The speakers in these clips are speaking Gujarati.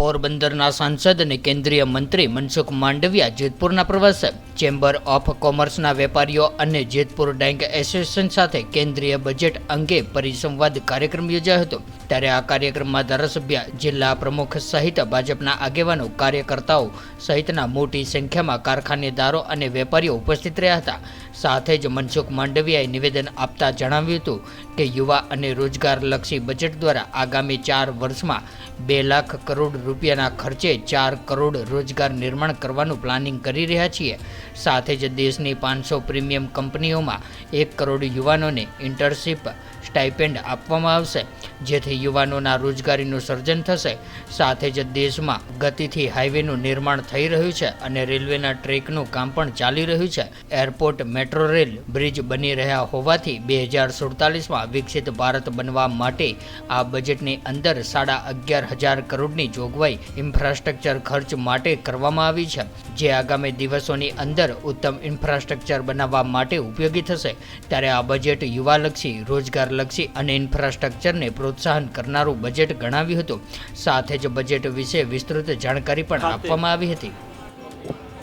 પોરબંદરના સાંસદ અને કેન્દ્રીય મંત્રી મનસુખ માંડવિયા જેતપુરના પ્રવાસે. ચેમ્બર ઓફ કોમર્સના વેપારીઓ અને જેતપુર ડેંગ એસોસિએશન સાથે કેન્દ્રીય બજેટ અંગે પરિસંવાદ કાર્યક્રમ યોજાયો હતો. ત્યારે આ કાર્યક્રમમાં ધારાસભ્ય, જિલ્લા પ્રમુખ સહિત ભાજપના આગેવાનો, કાર્યકર્તાઓ સહિતના મોટી સંખ્યામાં કારખાનેદારો અને વેપારીઓ ઉપસ્થિત રહ્યા હતા. સાથે જ મનસુખ માંડવિયાએ નિવેદન આપતા જણાવ્યું હતું કે યુવા અને રોજગારલક્ષી બજેટ દ્વારા આગામી ચાર વર્ષમાં બે લાખ કરોડ રૂપિયાના ખર્ચે ચાર કરોડ રોજગાર નિર્માણ કરવાનું પ્લાનિંગ કરી રહ્યા છીએ. સાથે જ દેશની પાંચસો પ્રીમિયમ કંપનીઓમાં એક કરોડ યુવાનોને ઇન્ટર્નશીપ સ્ટાઇપેન્ડ આપવામાં આવશે. જેથી યુવાનોના રોજગારીનું સર્જન થશે. સાથે જ દેશમાં ગતિથી હાઈવેનું નિર્માણ થઈ રહ્યું છે અને રેલવેના ટ્રેકનું કામ પણ ચાલી રહ્યું છે. એરપોર્ટ, મેટ્રો રેલ, બ્રિજ બની રહ્યા હોવાથી બે હજાર સુડતાલીસમાં વિકસિત ભારત બનવા માટે આ બજેટની અંદર સાડા અગિયાર હજાર કરોડની જોગવાઈ ઇન્ફ્રાસ્ટ્રક્ચર ખર્ચ માટે કરવામાં આવી છે. જે આગામી દિવસોની અંદર ઉત્તમ ઇન્ફ્રાસ્ટ્રક્ચર બનાવવા માટે ઉપયોગી થશે. ત્યારે આ બજેટ યુવાલક્ષી, રોજગારલક્ષી અને ઇન્ફ્રાસ્ટ્રક્ચરને પ્રોત્સાહન કરનારું બજેટ ગણાવ્યું હતું. સાથે જ બજેટ વિશે વિસ્તૃત જાણકારી પણ આપવામાં આવી હતી.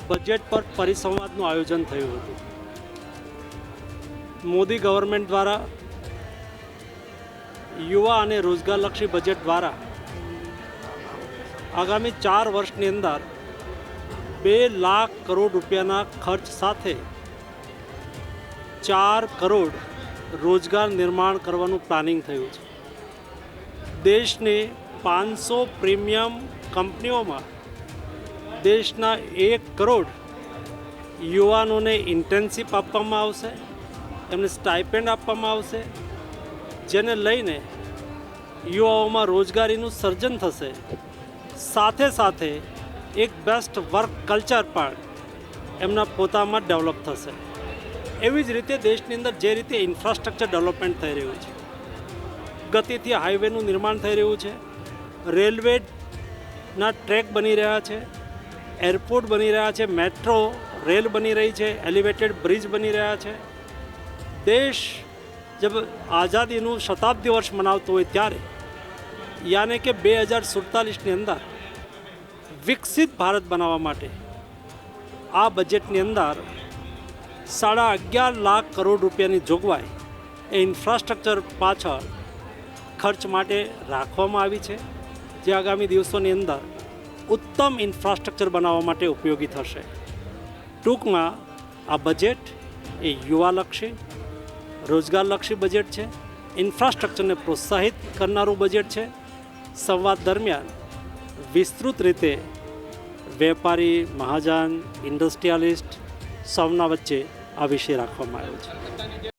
બજેટ પર પરિસંવાદનું આયોજન થયું હતું. મોદી ગવર્મેન્ટ દ્વારા યુવા અને રોજગારલક્ષી બજેટ દ્વારા આગામી ચાર વર્ષની અંદર બે લાખ કરોડ રૂપિયાના ખર્ચ સાથે ચાર કરોડ રોજગાર નિર્માણ કરવાનું પ્લાનિંગ થયું છે. દેશની પાંચસો પ્રીમિયમ કંપનીઓમાં દેશના એક કરોડ યુવાનોને ઇન્ટર્નશીપ આપવામાં આવશે એમને સ્ટાઇપેન્ડ આપવામાં આવશે, જેને લઈને યુવાઓમાં રોજગારીનું સર્જન થશે. સાથે સાથે એક બેસ્ટ વર્ક કલ્ચર પણ એમના પોતામાં ડેવલપ થશે. એવી જ રીતે દેશની અંદર જે રીતે ઇન્ફ્રાસ્ટ્રક્ચર ડેવલપમેન્ટ થઈ રહ્યું છે. ગતિથી હાઈવેનું નિર્માણ થઈ રહ્યું છે. રેલવેના ટ્રેક બની રહ્યા છે. એરપોર્ટ બની રહ્યા છે. મેટ્રો, રેલ બની રહી છે. એલિવેટેડ બ્રિજ બની રહ્યા છે. દેશ જબ આઝાદીનું શતાબ્દી વર્ષ મનાવતો હોય ત્યારે, યાને કે બે હજાર સુડતાલીસની અંદર વિકસિત ભારત બનાવવા માટે, આ બજેટની અંદર સાડા અગિયાર લાખ કરોડ રૂપિયાની જોગવાઈ એ ઇન્ફ્રાસ્ટ્રક્ચર પાછળ ખર્ચ માટે રાખવામાં આવી છે, જે આગામી દિવસોની અંદર ઉત્તમ ઇન્ફ્રાસ્ટ્રક્ચર બનાવવા માટે ઉપયોગી થશે. ટૂંકમાં, આ બજેટ એ યુવાલક્ષી, રોજગારલક્ષી બજેટ છે ઇન્ફ્રાસ્ટ્રક્ચરને પ્રોત્સાહિત કરનારું બજેટ છે. સંવાદ દરમિયાન વિસ્તૃત રીતે વેપારી, મહાજન ઇન્ડસ્ટ્રીયાલિસ્ટ સૌના વચ્ચે આ વિષય રાખવામાં આવ્યો છે.